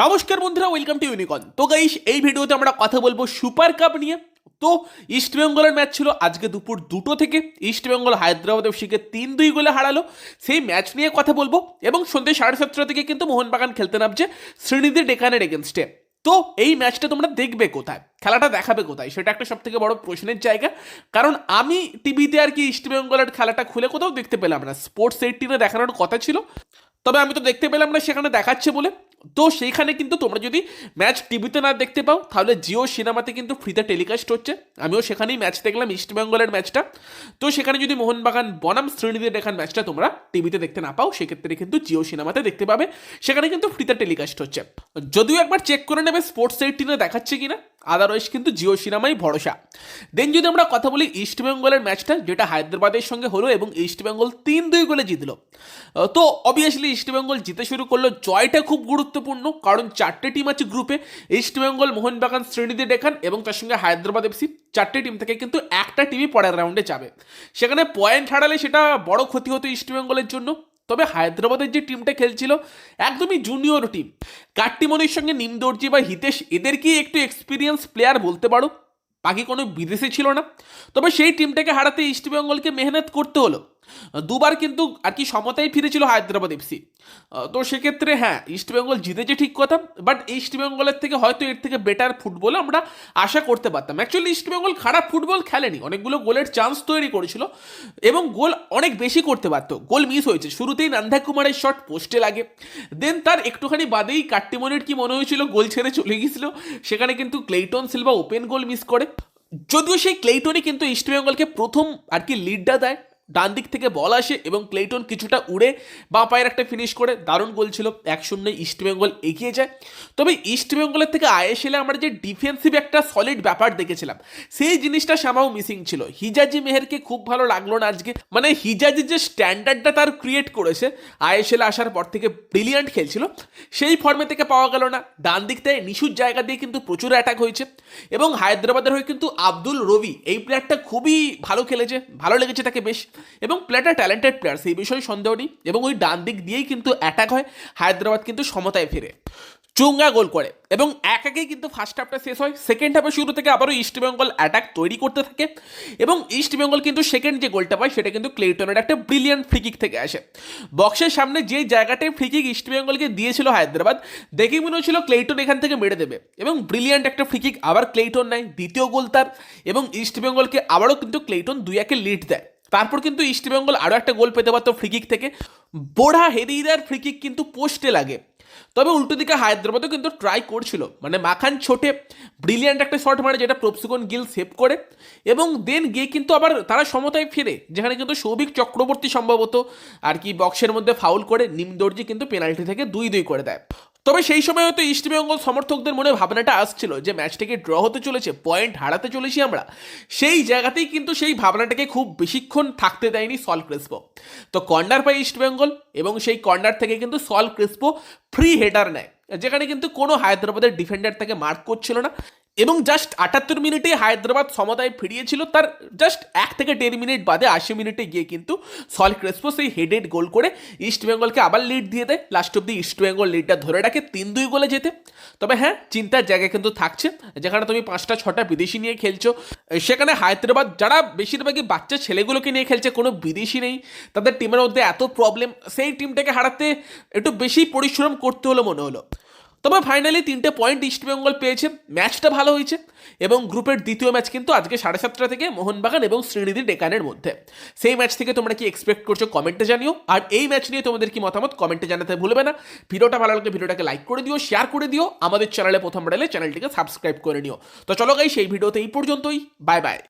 নমস্কার বন্ধুরা welcome to ইউনিকন তো গাইস এই ভিডিওতে আমরা কথা বলব সুপার কাপ নিয়ে। তো ইস্ট বেঙ্গলের ম্যাচ ছিল আজকে দুপুর দুটো থেকে। ইস্ট বেঙ্গল হায়দ্রাবাদ এফসিকে তিন দুই গোলে হারালো। সেই ম্যাচ নিয়ে কথা বলব এবং সন্ধ্যে সাড়ে সাতটা থেকে কিন্তু মোহনবাগান খেলতে নামছে শ্রীনিধি ডেকানের এগেনস্টে তো এই ম্যাচটা তোমরা দেখবে কোথায়? খেলাটা দেখাবে কোথায়? সেটা একটা সব থেকে বড় প্রশ্নের জায়গা। কারণ আমি টিভিতে আর কি ইস্ট বেঙ্গলের খেলাটা খুলে কোথাও দেখতে পেলাম না। স্পোর্টস এইটিনে দেখানোর কথা ছিল। তবে আমি তো দেখতে পেলাম না, সেখানে দেখাচ্ছে বলে। তো সেইখানে কিন্তু তোমরা যদি ম্যাচ টিভিতে না দেখতে পাও, তাহলে জিও সিনেমাতে কিন্তু ফ্রিতে টেলিকাস্ট হচ্ছে। আমিও সেখানেই ম্যাচ দেখলাম ইস্ট বেঙ্গলের ম্যাচটা তো সেখানে যদি মোহনবাগান, বনাম শ্রেণীদের দেখার ম্যাচটা তোমরা টিভিতে দেখতে না পাও, সেক্ষেত্রে কিন্তু জিও সিনেমাতে দেখতে পাবে। সেখানে কিন্তু ফ্রিতে টেলিকাস্ট হচ্ছে। যদিও একবার চেক করে নেবে স্পোর্টস এইটিনে দেখাচ্ছে কিনা আদারওয়াইজ কিন্তু জিও সিনেমাই ভরসা। দেন যদি আমরা কথা বলি ইস্ট বেঙ্গলের ম্যাচটা যেটা হায়দ্রাবাদের সঙ্গে হলো এবং ইস্ট বেঙ্গল তিন দুই গোলে জিতলো। তো অবভিয়াসলি ইস্ট বেঙ্গল জিতে শুরু করল জয়টা খুব গুরুত্বপূর্ণ, কারণ চারটে টিম আছে গ্রুপে ইস্ট বেঙ্গল মোহনবাগান শ্রেণীতে দেখান এবং তার সঙ্গে হায়দ্রাবাদ এফসি চারটে টিম থেকে কিন্তু একটা টিমই পরের রাউন্ডে যাবে। সেখানে পয়েন্ট হারালে সেটা বড় ক্ষতি হতো ইস্ট বেঙ্গলের জন্য। তবে হায়দ্রাবাদের যে টিমটা খেলছিল, একদমই জুনিয়র টিম কাট্টিমনির সঙ্গে নিমদর্জি বা হিতেশ, এদেরকেই একটু এক্সপিরিয়েন্স প্লেয়ার বলতে পারো। বাকি কোনো বিদেশে ছিল না। তবে সেই টিমটাকে হারাতে ইস্টবেঙ্গলকে মেহনত করতে হলো। দুবার কিন্তু আর কি সমতায় ফিরেছিল হায়দ্রাবাদ এফসি তো সেক্ষেত্রে হ্যাঁ ইস্টবেঙ্গল জিতেছে ঠিক কথা বাট ইস্টবেঙ্গলের থেকে হয়তো এর থেকে বেটার ফুটবল আমরা আশা করতে পারতাম। অ্যাকচুয়ালি ইস্টবেঙ্গল খারাপ ফুটবল খেলেনি, অনেকগুলো গোলের চান্স তৈরি করেছিল এবং গোল অনেক বেশি করতে পারতো। গোল মিস হয়েছে, শুরুতেই নান্ধা কুমারের শট পোস্টে লাগে। দেন তার একটুখানি বাদেই কাট্টিমনের কি মনে হয়েছিল, গোল ছেড়ে চলে গিয়েছিল, সেখানে কিন্তু Clayton Silva open goal miss করে। যদিও সেই ক্লেইটনই কিন্তু ইস্টবেঙ্গলকে প্রথম আর কি লিডটা দেয় ডান দিক থেকে বল আসে এবং ক্লেইটন কিছুটা উড়ে বা পায়ের একটা ফিনিশ করে দারুণ গোল ছিল। এক শূন্য ইস্টবেঙ্গল এগিয়ে যায়। তবে ইস্টবেঙ্গলের থেকে আইএসএলে আমরা যে ডিফেন্সিভ একটা সলিড ব্যাপার দেখেছিলাম, সেই জিনিসটা সামাও মিসিং ছিল। হিজাজি মেহেরকে খুব ভালো লাগল না আজকে। মানে হিজাজি যে স্ট্যান্ডার্ডটা তার ক্রিয়েট করেছে, আইএসএলে আসার পর থেকে ব্রিলিয়ান্ট খেলছিল, সেই ফর্মে থেকে পাওয়া গেল না। ডান দিক থেকে নিশুর জায়গা দিয়ে কিন্তু প্রচুর অ্যাটাক হয়েছে এবং হায়দ্রাবাদের হয়ে কিন্তু আব্দুল রবি এই প্লেয়ারটা খুবই ভালো খেলেছে, ভালো লেগেছে তাকে বেশ। এবং প্লেয়ারটা ট্যালেন্টেড প্লেয়ার সেই বিষয়ে সন্দেহ নেই এবং ওই ডান দিক দিয়েই কিন্তু অ্যাটাক হয়। হায়দ্রাবাদ কিন্তু সমতায় ফিরে। চুঙ্গা গোল করে এবং এক একেই কিন্তু ফার্স্ট হাফটা শেষ হয়। সেকেন্ড হাফে শুরু থেকে আবারও ইস্টবেঙ্গল অ্যাটাক তৈরি করতে থাকে এবং ইস্টবেঙ্গল কিন্তু সেকেন্ড যে গোলটা পায়, সেটা কিন্তু ক্লেটনের একটা ব্রিলিয়ান্ট ফ্রিকিক থেকে আসে। বক্সের সামনে যে জায়গাটায় ফ্রিকিক ইস্টবেঙ্গলকে দিয়েছিল হায়দ্রাবাদ, দেখেই মনে হচ্ছিল ক্লেটন এখান থেকে মেরে দেবে এবং ব্রিলিয়ান্ট একটা ফ্রিকিক আবার ক্লেটন নেয়, দ্বিতীয় গোল তার এবং ইস্টবেঙ্গলকে আবারও কিন্তু ক্লেটন দুই একে লিড দেয়। তারপর কিন্তু ইস্টবেঙ্গল আরও একটা গোল পেতে পারতো ফ্রিকিক থেকে। বোড়া হেরিদার ফ্রিকিক কিন্তু পোস্টে লাগে। তবে উল্টো দিকে হায়দ্রাবাদও কিন্তু ট্রাই করছিল। মানে মাখান ছোটে ব্রিলিয়ান্ট একটা শট মারে যেটা প্রপসুকন গিল সেভ করে। এবং দেন গিয়ে কিন্তু আবার তারা সমতায় ফিরে, যেখানে কিন্তু সৌভিক চক্রবর্তী সম্ভবত আর কি বক্সের মধ্যে ফাউল করে নিমদর্জি কিন্তু পেনাল্টি থেকে দুই দুই করে দেয়। তবে সেই সময় হয়তো ইস্টবেঙ্গল সমর্থকদের মনে ভাবনাটা আসছিল যে ম্যাচটাকে ড্র হতে চলেছে, পয়েন্ট হারাতে চলেছি আমরা। সেই জায়গাতেই কিন্তু সেই ভাবনাটাকে খুব বেশিক্ষণ থাকতে দেয়নি সল ক্রিস্পো। তো কর্নার পায় ইস্টবেঙ্গল এবং সেই কর্নার থেকে কিন্তু সল ক্রিস্পো ফ্রি হেডার নেয়, যেখানে কিন্তু কোনো হায়দ্রাবাদের ডিফেন্ডার তাকে মার্ক করছিল না। এবং জাস্ট আটাত্তর মিনিটে হায়দ্রাবাদ সমতায় ফিরিয়েছিল, তার জাস্ট এক থেকে দেড় মিনিট বাদে আশি মিনিটে গিয়ে কিন্তু সল ক্রেসপো সেই হেডেড গোল করে ইস্টবেঙ্গলকে আবার লিড দিয়ে দেয়। লাস্ট অব্দি ইস্টবেঙ্গল লিডটা ধরে রাখে তিন দুই গোলে যেতে। তবে হ্যাঁ চিন্তার জায়গা কিন্তু থাকছে। যেখানে তুমি পাঁচটা, ছটা বিদেশি নিয়ে খেলছো, সেখানে হায়দ্রাবাদ যারা বেশিরভাগই বাচ্চা ছেলেগুলোকে নিয়ে খেলছে, কোনো বিদেশি নেই। তাদের টিমের মধ্যে এত প্রবলেম সেই টিমটাকে হারাতে একটু বেশি পরিশ্রম করতে হলো মনে হলো। তবে ফাইনালি তিনটে পয়েন্ট ইস্টবেঙ্গল পেয়েছে ম্যাচটা ভালো হয়েছে। এবং গ্রুপের দ্বিতীয় ম্যাচ কিন্তু আজকে সাড়ে সাতটা থেকে মোহনবাগান এবং শ্রীনিধি ডেকানের মধ্যে। সেই ম্যাচ থেকে তোমরা কি এক্সপেক্ট করছ কমেন্টে জানিও। আর এই ম্যাচ নিয়ে তোমাদের কি মতামত কমেন্টে জানাতে ভুলবে না। ভিডিওটা ভালো লাগলে ভিডিওটাকে লাইক করে দিও শেয়ার করে দিও। আমাদের চ্যানেলে প্রথম বাড়ালে চ্যানেলটিকে সাবস্ক্রাইব করে নিও। তো চলো গাই সেই ভিডিওতে এই পর্যন্তই। Bye bye